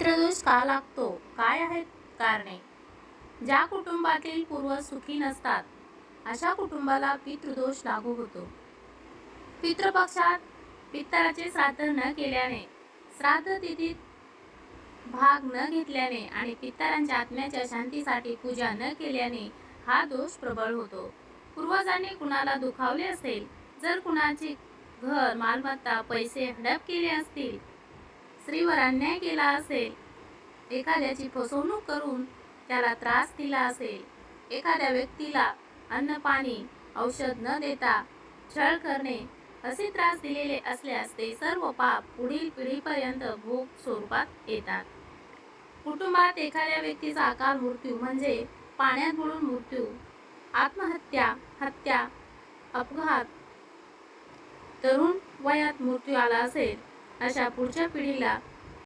पितृदोष का लागतो? काय आहेत कारणे? ज्या कुटुंबातील पूर्वज सुखी नसतात अशा कुटुंबाला पितृदोष लागू होतो. पितृपक्षात पितराचे श्राद्ध न केल्याने श्राद्ध तिथीत भाग न घेतल्याने आणि पितरांच्या आत्म्याच्या शांतीसाठी पूजा न केल्याने हा दोष प्रबळ होतो. पूर्वजांनी कुणाला दुखावले असेल जर कुणाचे घर मालमत्ता पैसे हडप केले असतील स्त्रीवर अन्याय केला असेल. एखाद्याची फसवणूक करून त्याला त्रास दिला असेल. एखाद्या व्यक्तीला अन्न पाणी औषध न देता छळ करणे असे त्रास दिलेले असल्यास ते सर्व पाप पुढील पिढीपर्यंत भोग स्वरूपात येतात. कुटुंबात एखाद्या व्यक्तीचा आकार मृत्यू म्हणजे पाण्यात बुडून मृत्यू आत्महत्या हत्या अपघात तरुण वयात मृत्यू आला असेल. अशा पुढच्या पिढीला